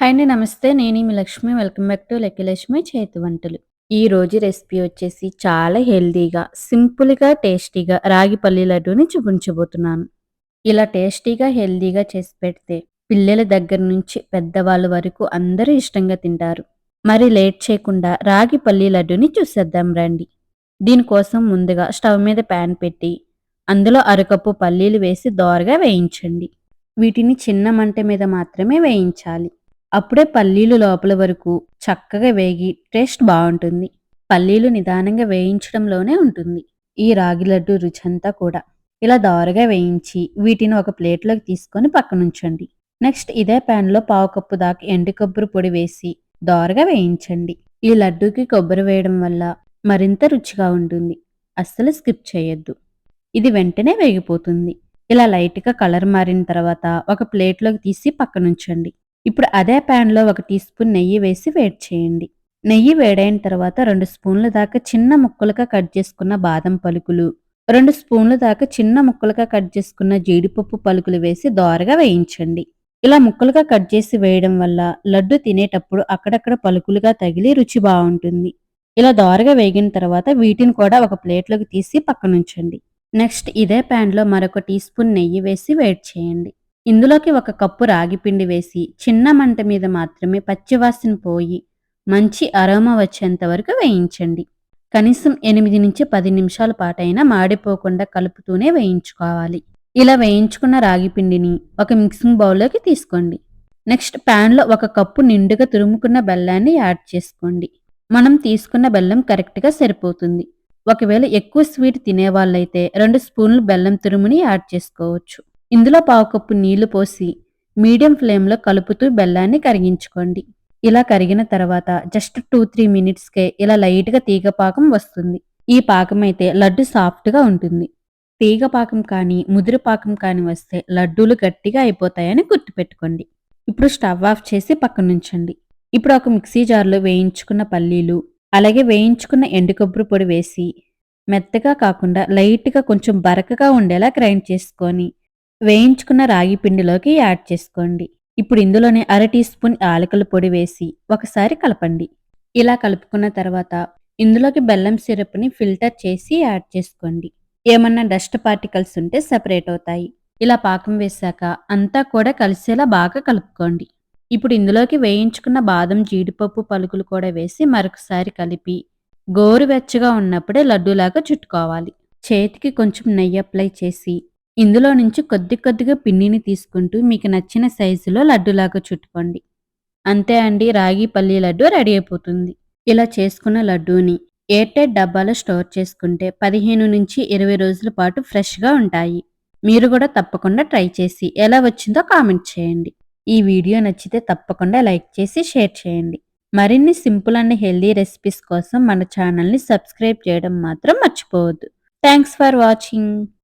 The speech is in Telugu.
హాయ్ అండి నమస్తే. నేను మీ Lakshmi. Welcome back to Lakshmi చేతి వంటలు. ఈ రోజు రెసిపీ వచ్చేసి చాలా హెల్దీగా సింపుల్గా టేస్టీగా రాగి పల్లి లడ్డూని చూపించబోతున్నాను. ఇలా టేస్టీగా హెల్దీగా చేసి పెడితే పిల్లల దగ్గర నుంచి పెద్దవాళ్ళ వరకు అందరూ ఇష్టంగా తింటారు. మరి లేట్ చేయకుండా రాగి పల్లి లడ్డూని చూసేద్దాం రండి. దీనికోసం ముందుగా స్టవ్ మీద ప్యాన్ పెట్టి అందులో అరకప్పు పల్లీలు వేసి దోరగా వేయించండి. వీటిని చిన్న మంట మీద మాత్రమే వేయించాలి. అప్పుడే పల్లీలు లోపల వరకు చక్కగా వేగి టేస్ట్ బాగుంటుంది. పల్లీలు నిదానంగా వేయించడంలోనే ఉంటుంది. ఈ రాగి లడ్డు రుచంతా కూడా. ఇలా దోరగా వేయించి వీటిని ఒక ప్లేట్లోకి తీసుకొని పక్కనుంచండి. నెక్స్ట్ ఇదే ప్యాన్లో పావు కప్పు దాకా ఎండు కొబ్బరి పొడి వేసి దోరగా వేయించండి. ఈ లడ్డూకి కొబ్బరి వేయడం వల్ల మరింత రుచిగా ఉంటుంది. అస్సలు స్కిప్ చేయొద్దు. ఇది వెంటనే వేగిపోతుంది. ఇలా లైట్గా కలర్ మారిన తర్వాత ఒక ప్లేట్లోకి తీసి పక్కనుంచండి. ఇప్పుడు అదే ప్యాన్లో ఒక టీ స్పూన్ నెయ్యి వేసి వేడి చేయండి. నెయ్యి వేడైన తర్వాత రెండు స్పూన్ల దాకా చిన్న ముక్కలుగా కట్ చేసుకున్న బాదం పలుకులు రెండు స్పూన్ల దాకా చిన్న ముక్కలుగా కట్ చేసుకున్న జీడిపప్పు పలుకులు వేసి దోరగా వేయించండి. ఇలా ముక్కలుగా కట్ చేసి వేయడం వల్ల లడ్డు తినేటప్పుడు అక్కడక్కడ పలుకులుగా తగిలి రుచి బాగుంటుంది. ఇలా దోరగా వేగిన తర్వాత వీటిని కూడా ఒక ప్లేట్లోకి తీసి పక్కనుంచండి. నెక్స్ట్ ఇదే ప్యాన్లో మరొక టీ స్పూన్ నెయ్యి వేసి వేడి చేయండి. ఇందులోకి ఒక కప్పు రాగిపిండి వేసి చిన్న మంట మీద మాత్రమే పచ్చివాసన పోయి మంచి అరోమా వచ్చేంత వరకు వేయించండి. కనీసం ఎనిమిది నుంచి పది నిమిషాల పాటైనా మాడిపోకుండా కలుపుతూనే వేయించుకోవాలి. ఇలా వేయించుకున్న రాగిపిండిని ఒక మిక్సింగ్ బౌల్లోకి తీసుకోండి. నెక్స్ట్ ప్యాన్లో ఒక కప్పు నిండుగా తురుముకున్న బెల్లాన్ని యాడ్ చేసుకోండి. మనం తీసుకున్న బెల్లం కరెక్ట్గా సరిపోతుంది. ఒకవేళ ఎక్కువ స్వీట్ తినే వాళ్ళైతే రెండు స్పూన్లు బెల్లం తురుముని యాడ్ చేసుకోవచ్చు. ఇందులో పావు కప్పు నీళ్ళు పోసి మీడియం ఫ్లేమ్లో కలుపుతూ బెల్లాన్ని కరిగించుకోండి. ఇలా కరిగిన తర్వాత జస్ట్ టూ త్రీ మినిట్స్కే ఇలా లైట్గా తీగ పాకం వస్తుంది. ఈ పాకం అయితే లడ్డు సాఫ్ట్గా ఉంటుంది. తీగ పాకం కానీ ముదిరి పాకం కానీ వస్తే లడ్డూలు గట్టిగా అయిపోతాయని గుర్తుపెట్టుకోండి. ఇప్పుడు స్టవ్ ఆఫ్ చేసి పక్కనుంచండి ఇప్పుడు ఒక మిక్సీ జార్లో వేయించుకున్న పల్లీలు అలాగే వేయించుకున్న ఎండు కొబ్బరి పొడి వేసి మెత్తగా కాకుండా లైట్గా కొంచెం బరకగా ఉండేలా గ్రైండ్ చేసుకొని వేయించుకున్న రాగి పిండిలోకి యాడ్ చేసుకోండి. ఇప్పుడు ఇందులోనే అర టీ స్పూన్ యాలకుల పొడి వేసి ఒకసారి కలపండి. ఇలా కలుపుకున్న తర్వాత ఇందులోకి బెల్లం సిరప్ని ఫిల్టర్ చేసి యాడ్ చేసుకోండి. ఏమన్నా డస్ట్ పార్టికల్స్ ఉంటే సెపరేట్ అవుతాయి. ఇలా పాకం వేశాక అంతా కూడా కలిసేలా బాగా కలుపుకోండి. ఇప్పుడు ఇందులోకి వేయించుకున్న బాదం జీడిపప్పు పలుకులు కూడా వేసి మరొకసారి కలిపి గోరువెచ్చగా ఉన్నప్పుడే లడ్డూలాగా చుట్టుకోవాలి. చేతికి కొంచెం నెయ్యి అప్లై చేసి ఇందులో నుంచి కొద్ది కొద్దిగా పిండిని తీసుకుంటూ మీకు నచ్చిన సైజులో లడ్డులాగా చుట్టుకోండి. అంతే అండి రాగి పల్లి లడ్డు రెడీ అయిపోతుంది. ఇలా చేసుకున్న లడ్డూని ఎయిర్టైట్ డబ్బాలో స్టోర్ చేసుకుంటే పదిహేను నుంచి ఇరవై రోజుల పాటు ఫ్రెష్గా ఉంటాయి. మీరు కూడా తప్పకుండా ట్రై చేసి ఎలా వచ్చిందో కామెంట్ చేయండి. ఈ వీడియో నచ్చితే తప్పకుండా లైక్ చేసి షేర్ చేయండి. మరిన్ని సింపుల్ అండ్ హెల్దీ రెసిపీస్ కోసం మన ఛానల్ని సబ్స్క్రైబ్ చేయడం మాత్రం మర్చిపోవద్దు. Thanks for watching.